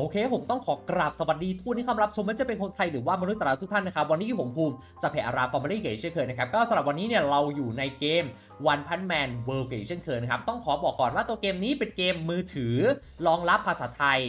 โอเค ผมต้องขอกราบสวัสดีทุกคนที่เข้ามารับชมไม่ว่าจะเป็นคนไทยหรือว่ามนุษย์ต่างดาวทุกท่านนะครับ วันนี้ผมภูมิจะเพจอาราฟอร์มารีเกเช่นเคยนะครับ ก็สำหรับวันนี้เนี่ยเราอยู่ในเกมวันพันแมนเวิร์กเกเช่นเคยนะครับ ต้องขอบอกก่อนว่าตัวเกมนี้เป็นเกมมือถือรองรับภาษาไทย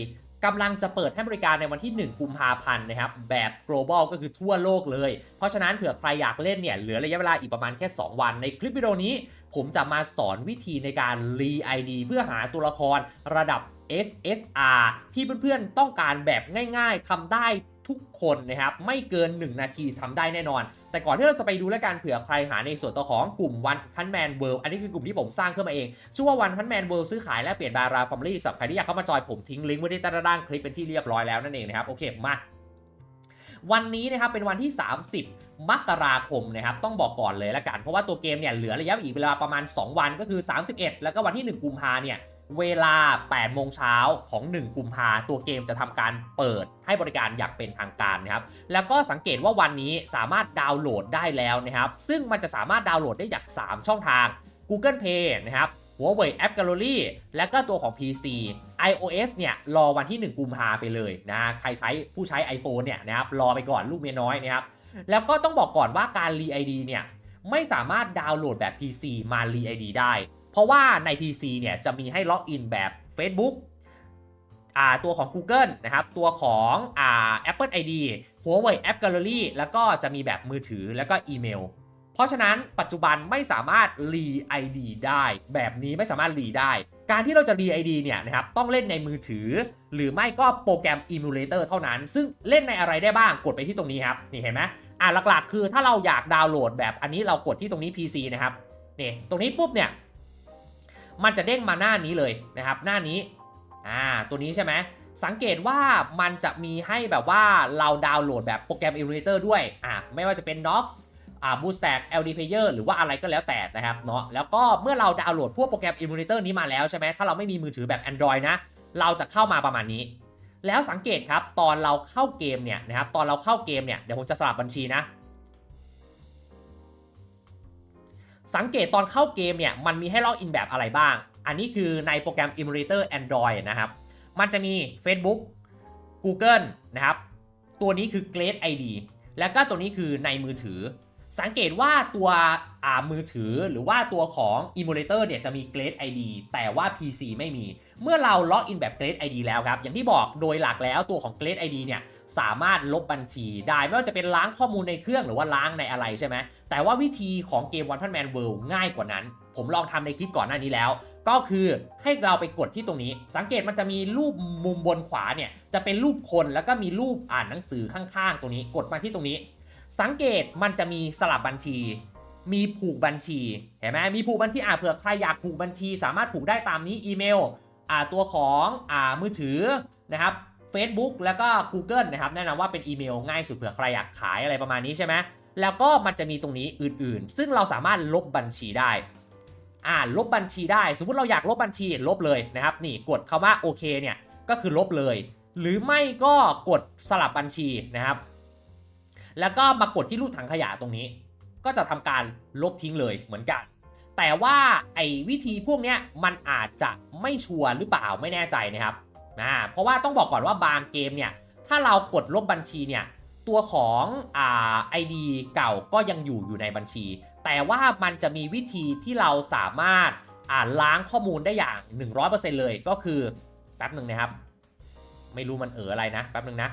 กำลังจะเปิดให้บริการในวันที่ 1 กุมภาพันธ์นะครับ แบบ global ก็คือทั่วโลกเลย เพราะฉะนั้นเผื่อใครอยากเล่นเนี่ย เหลือระยะเวลาอีกประมาณแค่ 2 วัน ในคลิปวิดีโอนี้ ผมจะมาสอนวิธีในการรี ID เพื่อหาตัวละครระดับ SSR ที่เพื่อนๆต้องการแบบง่ายๆทำได้ ทุกคนนะครับไม่เกิน 1 นาทีทำได้แน่นอน แต่ก่อนที่เราจะไปดูแล้วกันเผื่อใครหาในส่วนตัวของกลุ่ม One Punch Man World อันนี้คือกลุ่มที่ผมสร้างขึ้นมาเอง ชื่อว่า One Punch Man World ซื้อขายและเปลี่ยนดาราฟอร์มลี่สำหรับใครที่อยากเข้ามาจอยผมทิ้งลิงก์ไว้ที่ใต้ด้านคลิปเป็นที่เรียบร้อยแล้วนั่นเองนะครับโอเคมาวันนี้นะครับเป็นวันที่ 30มกราคมนะครับต้องบอกก่อนเลยละกัน เพราะว่าตัวเกมเนี่ยเหลือระยะอีกเวลาประมาณ 2 วันก็คือ 31 แล้วก็วันที่ 1 กุมภาเนี่ย เวลา 8 โมงเช้าของ 1 กุมภาตัวเกมจะทำการเปิดให้บริการอย่างเป็นทางการนะครับ แล้วก็สังเกตว่าวันนี้สามารถดาวน์โหลดได้แล้วนะครับ ซึ่งมันจะสามารถดาวน์โหลดได้จาก 3 ช่องทาง Google Play นะครับ Huawei App Gallery และก็ตัวของ PC iOS เนี่ยรอวันที่ 1 กุมภาไปเลยนะ ใครใช้ผู้ใช้ iPhone เนี่ยนะครับรอไปก่อนลูกเมียน้อยนะครับ แล้วก็ต้องบอกก่อนว่าการ re ID เนี่ยไม่สามารถดาวน์โหลดแบบ PC มา re ID ได้ เพราะว่าใน PC เนี่ยจะมีให้ล็อกอินแบบ Facebook อ่าตัวของ Google นะครับ ตัวของอ่า Apple ID Huawei App Gallery แล้วก็จะมีแบบมือถือแล้วก็อีเมล เพราะฉะนั้นปัจจุบันไม่สามารถ re ID ได้ แบบนี้ไม่สามารถ re ได้ การที่เราจะ re ID เนี่ยนะครับต้องเล่นในมือถือ หรือไม่ก็โปรแกรม emulator เท่านั้น ซึ่งเล่นในอะไรได้บ้างกดไปที่ตรงนี้ครับ นี่เห็นไหมอ่าหลักๆ คือถ้าเราอยากดาวน์โหลดแบบอันนี้เรากดที่ตรงนี้ PC นะครับนี่ตรงนี้ปุ๊บเนี่ย มันจะเด้งมาหน้านี้เลยนะครับ หน้านี้อ่าตัวนี้ใช่ไหมสังเกตว่ามันจะมีให้แบบว่าเราดาวน์โหลดแบบโปรแกรม emulator ด้วยอ่าไม่ว่าจะเป็น Nox อ่า Bootstrap LD Player หรือว่าอะไรก็แล้วแต่นะครับเนาะแล้วก็เมื่อเราดาวน์โหลดพวกโปรแกรม emulator นี้มาแล้วใช่ไหมถ้าเราไม่มีมือถือแบบ Android นะ เราจะเข้ามาประมาณนี้ แล้วสังเกตครับตอนเราเข้าเกมเนี่ยนะครับตอนเราเข้าเกมเนี่ยเดี๋ยวผมจะสลับบัญชีนะ สังเกตตอนเข้าเกมเนี่ยมันมีให้ล็อกอินแบบอะไรบ้าง อันนี้คือในโปรแกรม emulator Android นะครับ มันจะมี Facebook Google นะครับ ตัวนี้คือ Great ID แล้วก็ตัวนี้คือในมือถือ สังเกตว่าตัวอ่ามือถือหรือว่าตัวของ emulator เนี่ยจะมี Great ID แต่ว่า PC ไม่มี เมื่อเราล็อกอินแบบ Great ID แล้วครับ อย่างที่บอกโดยหลักแล้วตัวของ Great ID เนี่ยสามารถลบบัญชีได้ไม่ว่าจะเป็นล้างข้อมูลในเครื่องหรือว่าล้างในอะไรใช่ไหมแต่ว่าวิธีของเกม One Punch Man World ง่ายกว่านั้น ผมลองทำในคลิปก่อนหน้านี้แล้ว ก็คือให้เราไปกดที่ตรงนี้ สังเกตมันจะมีรูปมุมบนขวาเนี่ยจะเป็นรูปคนแล้วก็มีรูปอ่านหนังสือข้างๆ ตรงนี้ กดมาที่ตรงนี้ สังเกตมันจะมีสลับบัญชี มีผูกบัญชี เห็นไหมมีผูกบัญชีอ่าเผื่อใครอยากผูกบัญชี สามารถผูกได้ตามนี้อีเมลอ่าตัวของอ่ามือถือนะครับ Facebook แล้วก็ Google นะครับแนะนำว่าเป็นอีเมลง่ายสุดเผื่อใครอยากขายอะไรประมาณนี้ใช่ไหมแล้วก็มันจะมีตรงนี้อื่นๆ ซึ่งเราสามารถลบบัญชีได้อ่าลบบัญชีได้ สมมติเราอยากลบบัญชีลบเลยนะครับ นี่กดคำว่าโอเคเนี่ยก็คือลบเลย หรือไม่ก็กดสลับบัญชีนะครับ แล้วก็มากดที่รูปถังขยะตรงนี้ ก็จะทำการลบทิ้งเลยเหมือนกัน แต่ว่าไอ้วิธีพวกนี้มันอาจจะไม่ชัวร์หรือเปล่าไม่แน่ใจนะครับนะเพราะว่าต้องบอกก่อนว่าบางเกมเนี่ยถ้าเรากดลบบัญชีเนี่ยตัวของอ่า ID เก่าก็ยังอยู่อยู่ในบัญชี แต่ว่ามันจะมีวิธีที่เราสามารถอ่าล้างข้อมูลได้อย่าง 100%เลยก็คือแป๊บหนึ่งนะครับ ไม่รู้มันเอออะไรนะแป๊บหนึ่งนะ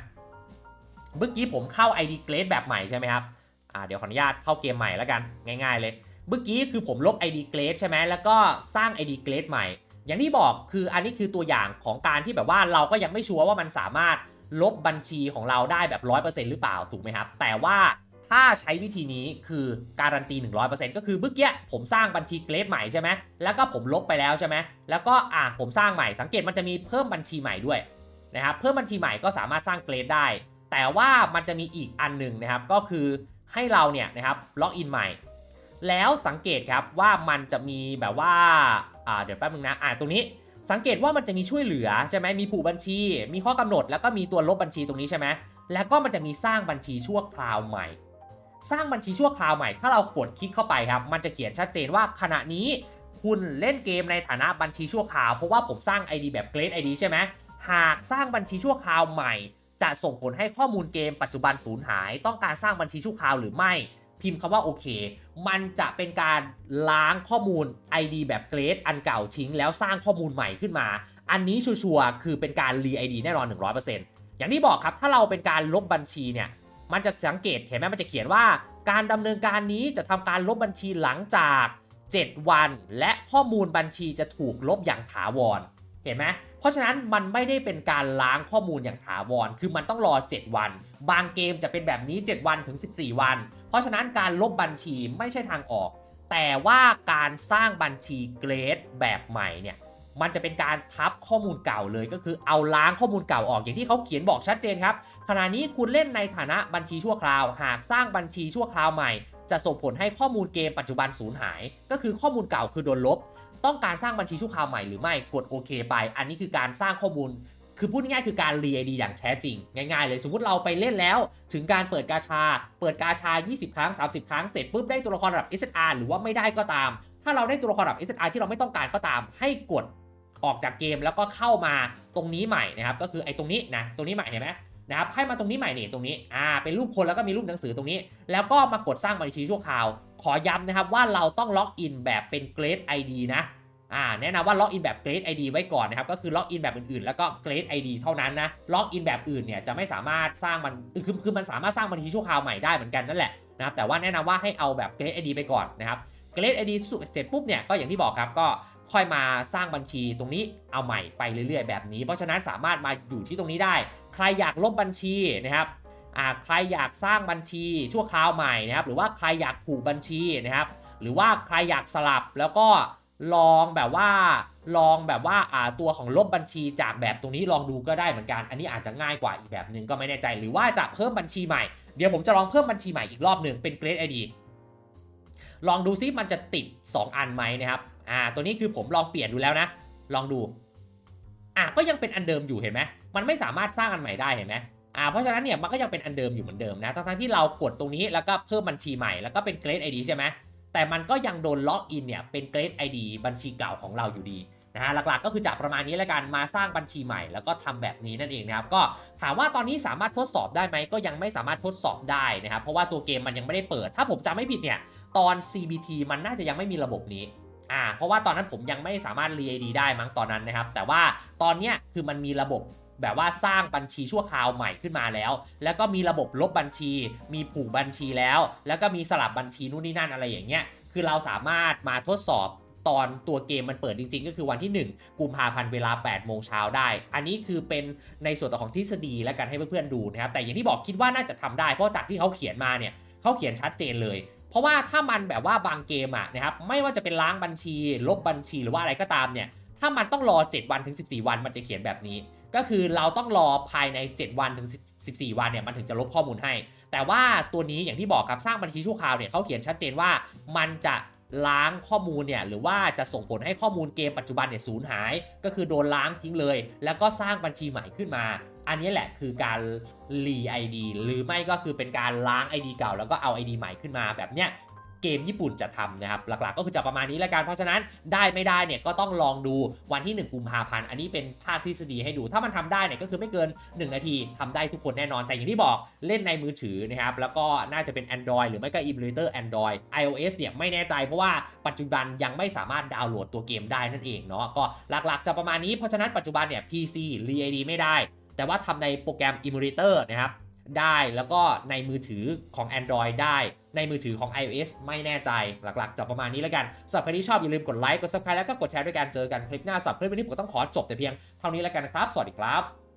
เมื่อกี้ผมเข้า ID g r a d e แบบใหม่ใช่ไหมครับอ่าเดี๋ยวขออนุญาตเข้าเกมใหม่แล้วกันง่าย ๆ เลย เมื่อกี้คือผมลบ ID g r a d e ใช่ไหมแล้วก็สร้าง ID g r a d e ใหม่ อย่างที่บอกคืออันนี้คือตัวอย่างของการที่แบบว่าเราก็ยังไม่ชัวร์ว่ามันสามารถลบบัญชีของเราได้แบบ 100%หรือเปล่าถูกไหมครับ แต่ว่าถ้าใช้วิธีนี้คือการันตี 100%ก็คือเมื่อกี้ผมสร้างบัญชีเกรดใหม่ใช่ไหมแล้วก็ผมลบไปแล้วใช่ไหมแล้วก็อะผมสร้างใหม่สังเกตมันจะมีเพิ่มบัญชีใหม่ด้วยนะครับเพิ่มบัญชีใหม่ก็สามารถสร้างเกรดได้ แต่ว่ามันจะมีอีกอันหนึ่งนะครับ ก็คือให้เราเนี่ยนะครับล็อกอินใหม่ แล้วสังเกตครับว่ามันจะมีแบบว่าอ่าเดี๋ยวแป๊บนึงนะอ่าตรงนี้สังเกตว่ามันจะมีช่วยเหลือใช่ไหมมีผูกบัญชี มีข้อกำหนดแล้วก็มีตัวลบบัญชีตรงนี้ใช่ไหมแล้วก็มันจะมีสร้างบัญชีชั่วคราวใหม่ สร้างบัญชีชั่วคราวใหม่ ถ้าเรากดคลิกเข้าไปครับ มันจะเขียนชัดเจนว่าขณะนี้คุณเล่นเกมในฐานะบัญชีชั่วคราว เพราะว่าผมสร้าง ID แบบ Great ID ใช่ไหมหากสร้างบัญชีชั่วคราวใหม่ จะส่งผลให้ข้อมูลเกมปัจจุบันสูญหาย ต้องการสร้างบัญชีชั่วคราวหรือไม่ พิมพ์คำว่าโอเค มันจะเป็นการล้างข้อมูล ID แบบเกรดอันเก่าทิ้ง แล้วสร้างข้อมูลใหม่ขึ้นมา อันนี้ชัวร์คือเป็นการรี ID แน่นอน 100%อย่างที่บอกครับถ้าเราเป็นการลบบัญชีเนี่ยมันจะสังเกตเห็นไหมมันจะเขียนว่า การดำเนินการนี้จะทำการลบบัญชีหลังจาก 7 วัน และข้อมูลบัญชีจะถูกลบอย่างถาวร เห็นไหม เพราะฉะนั้นมันไม่ได้เป็นการล้างข้อมูลอย่างถาวร คือมันต้องรอ 7 วัน บางเกมจะเป็นแบบนี้ 7 วันถึง 14 วัน เพราะฉะนั้นการลบบัญชีไม่ใช่ทางออก แต่ว่าการสร้างบัญชีเกรดแบบใหม่เนี่ย มันจะเป็นการทับข้อมูลเก่าเลย ก็คือเอาล้างข้อมูลเก่าออกอย่างที่เขาเขียนบอกชัดเจนครับ ขณะนี้คุณเล่นในฐานะบัญชีชั่วคราว หากสร้างบัญชีชั่วคราวใหม่ จะส่งผลให้ข้อมูลเกมปัจจุบันสูญหาย ก็คือข้อมูลเก่าคือโดนลบ ต้องการสร้างบัญชีชั่วคราวใหม่หรือไม่กดโอเคไป อันนี้คือการสร้างข้อมูล คือพูดง่ายๆคือการรีไอดีอย่างแท้จริง ง่าย ๆ เลยสมมติเราไปเล่นแล้ว ถึงการเปิดกาชา เปิดกาชา 20 ครั้ง 30 ครั้งเสร็จปุ๊บได้ตัวละครระดับ SSR หรือว่าไม่ได้ก็ตาม ถ้าเราได้ตัวละครระดับ SSR ที่เราไม่ต้องการก็ตาม ให้กดออกจากเกมแล้วก็เข้ามาตรงนี้ใหม่นะครับก็คือไอ้ตรงนี้นะตรงนี้ใหม่เห็นไหม นะครับให้มาตรงนี้ใหม่นี่ตรงนี้อ่าเป็นรูปคนแล้วก็มีรูปหนังสือตรงนี้ แล้วก็มากดสร้างบัญชีชั่วคราว ขอย้ำนะครับว่าเราต้องล็อกอินแบบเป็น Grade ID นะอ่าแนะนำว่าล็อกอินแบบ Grade ID ไว้ก่อนนะครับ ก็คือล็อกอินแบบอื่นๆ แล้วก็ Grade ID เท่านั้นนะล็อกอินแบบอื่นเนี่ยจะไม่สามารถสร้างมันคือคือมันสามารถสร้างบัญชีชั่วคราวใหม่ได้เหมือนกันนั่นแหละนะครับแต่ว่าแนะนำว่าให้เอาแบบ Grade ID ไปก่อนนะครับ Grade ID เสร็จปุ๊บเนี่ยก็อย่างที่บอกครับก็ ค่อยมาสร้างบัญชีตรงนี้เอาใหม่ไปเรื่อยๆแบบนี้ เพราะฉะนั้นสามารถมาอยู่ที่ตรงนี้ได้ ใครอยากลบบัญชีนะครับใครอยากสร้างบัญชีชั่วคราวใหม่นะครับ หรือว่าใครอยากผูกบัญชีนะครับ หรือว่าใครอยากสลับแล้วก็ลองแบบว่าลองแบบว่าตัวของลบบัญชีจากแบบตรงนี้ลองดูก็ได้เหมือนกัน อันนี้อาจจะง่ายกว่าอีกแบบหนึ่งก็ไม่แน่ใจ หรือว่าจะเพิ่มบัญชีใหม่ เดี๋ยวผมจะลองเพิ่มบัญชีใหม่อีกรอบหนึ่งเป็น Grade ID ลองดูซิมันจะติด 2 อันไหมนะครับ อ่า ตัวนี้คือผมลองเปลี่ยนดูแล้วนะ ลองดู อะก็ยังเป็นอันเดิมอยู่เห็นไหมมันไม่สามารถสร้างอันใหม่ได้เห็นไหมอ่า เพราะฉะนั้นเนี่ยมันก็ยังเป็นอันเดิมอยู่เหมือนเดิมนะทั้งๆที่เรากดตรงนี้แล้วก็เพิ่มบัญชีใหม่แล้วก็เป็น Grade ID ใช่ไหมแต่มันก็ยังโดนล็อกอินเนี่ยเป็น Grade ID บัญชีเก่าของเราอยู่ดีนะฮะหลักๆก็คือจะประมาณนี้แล้วกันมาสร้างบัญชีใหม่แล้วก็ทำแบบนี้นั่นเองนะครับก็ถามว่าตอนนี้สามารถทดสอบได้ไหมก็ยังไม่สามารถทดสอบได้นะครับเพราะว่าตัวเกมมันยังไม่ได้เปิด ถ้าผมจำไม่ผิดเนี่ยตอน CBT มันน่าจะยังไม่มีระบบนี้ อ่าเพราะว่าตอนนั้นผมยังไม่สามารถ re-ID ได้มั้งตอนนั้นนะครับ แต่ว่าตอนเนี้ยคือมันมีระบบแบบว่าสร้างบัญชีชั่วคราวใหม่ขึ้นมาแล้ว แล้วก็มีระบบลบบัญชี มีผูกบัญชีแล้ว แล้วก็มีสลับบัญชีนู่นนี่นั่นอะไรอย่างเงี้ย คือเราสามารถมาทดสอบตอนตัวเกมมันเปิดจริง ๆ ก็คือวันที่ 1 กุมภาพันธ์เวลา 8 โมงเช้าได้ อันนี้คือเป็นในส่วนของทฤษฎีและกันให้เพื่อนๆดูนะครับ แต่อย่างที่บอกคิดว่าน่าจะทำได้ เพราะจากที่เขาเขียนมาเนี่ยเขาเขียนชัดเจนเลย เพราะว่าถ้ามันแบบว่าบางเกมอะนะครับไม่ว่าจะเป็นล้างบัญชี ลบบัญชีหรือว่าอะไรก็ตามเนี่ยถ้ามันต้องรอ 7 วันถึง 14 วันมันจะเขียนแบบนี้ ก็คือเราต้องรอภายใน 7 วันถึง 14 วันเนี่ยมันถึงจะลบข้อมูลให้ แต่ว่าตัวนี้อย่างที่บอกครับสร้างบัญชีชั่วคราวเนี่ยเขาเขียนชัดเจนว่ามันจะ ล้างข้อมูลเนี่ยหรือว่าจะส่งผลให้ข้อมูลเกมปัจจุบันเนี่ยสูญหาย ก็คือโดนล้างทิ้งเลย แล้วก็สร้างบัญชีใหม่ขึ้นมา อันนี้แหละคือการรีไอดีหรือไม่ก็คือเป็นการล้าง ID เก่าแล้วก็เอา ID ใหม่ขึ้นมาแบบเนี้ย เกมญี่ปุ่นจะทำนะครับ หลักๆ ก็คือจะประมาณนี้แล้วกัน เพราะฉะนั้นได้ไม่ได้เนี่ยก็ต้องลองดูวันที่ 1 กุมภาพันธ์ อันนี้เป็นภาคทฤษฎีให้ดู ถ้ามันทำได้เนี่ยก็คือไม่เกิน 1 นาทีทำได้ทุกคนแน่นอน แต่อย่างที่บอกเล่นในมือถือนะครับ แล้วก็น่าจะเป็น Android หรือไม่ก็ Emulator Android iOS เนี่ยไม่แน่ใจเพราะว่าปัจจุบันยังไม่สามารถดาวน์โหลดตัวเกมได้นั่นเองเนาะ ก็หลักๆ จะประมาณนี้ เพราะฉะนั้นปัจจุบันเนี่ย PC ReAD ไม่ได้ แต่ว่าทำในโปรแกรม Emulator นะครับได้แล้วก็ในมือถือของ Android ได้ ในมือถือของ iOS ไม่แน่ใจหลักๆจะประมาณนี้แล้วกันสำหรับใครที่ชอบอย่าลืมกดไลค์กด subscribe แล้วก็กดแชร์ด้วยกันเจอกันคลิปหน้าสำหรับคลิปวันนี้ผมก็ต้องขอจบแต่เพียงเท่านี้แล้วกันครับ สวัสดีครับ